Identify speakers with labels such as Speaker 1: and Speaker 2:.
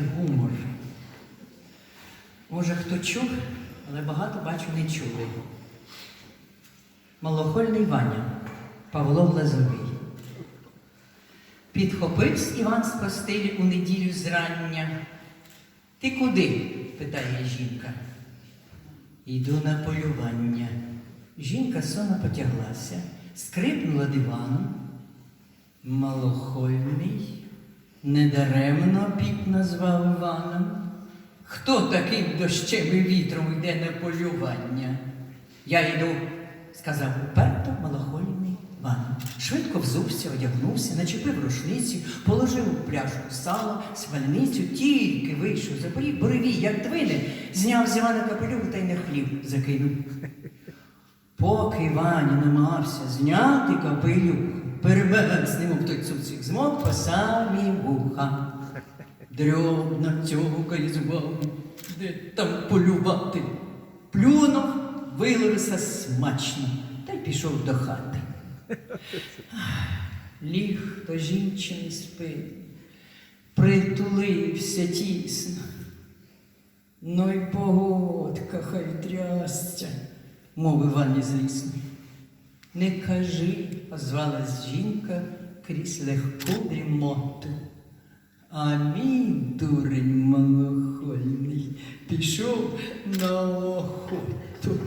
Speaker 1: гумор. Може, хто чув, але багато бачу не чули. Малохольний Ваня, Павло Лазовий. Підхопивсь Іван з постелі у неділю зрання. Ти куди? питає жінка. Йду на полювання. Жінка сонно потяглася, скрипнула диваном. Малохольний, недаремно піп назвав Іваном. Хто таким дощем і вітром йде на полювання? Я йду, сказав уперто малохольний Іван. Швидко взувся, одягнувся, начепив рушницю, положив у пляшку сало, свальницю, тільки вийшов за поріг, буревій, як двине, зняв з Івана капелюх та й на хліб закинув. Поки Ваня намагався зняти капелюх, перебег з ним той цуцик змок по самі вуха. Дрьобна цього зубами, де там полювати. Плюнув, вилився смачно та й пішов до хати. Ліг до жінчини спини, притулився тісно. Ну й погодка хай трясця, мовив Іван злісно. Не кажи, озвалась жінка крізь легку дрімоту. Мій дурень малохольний пішов на охоту.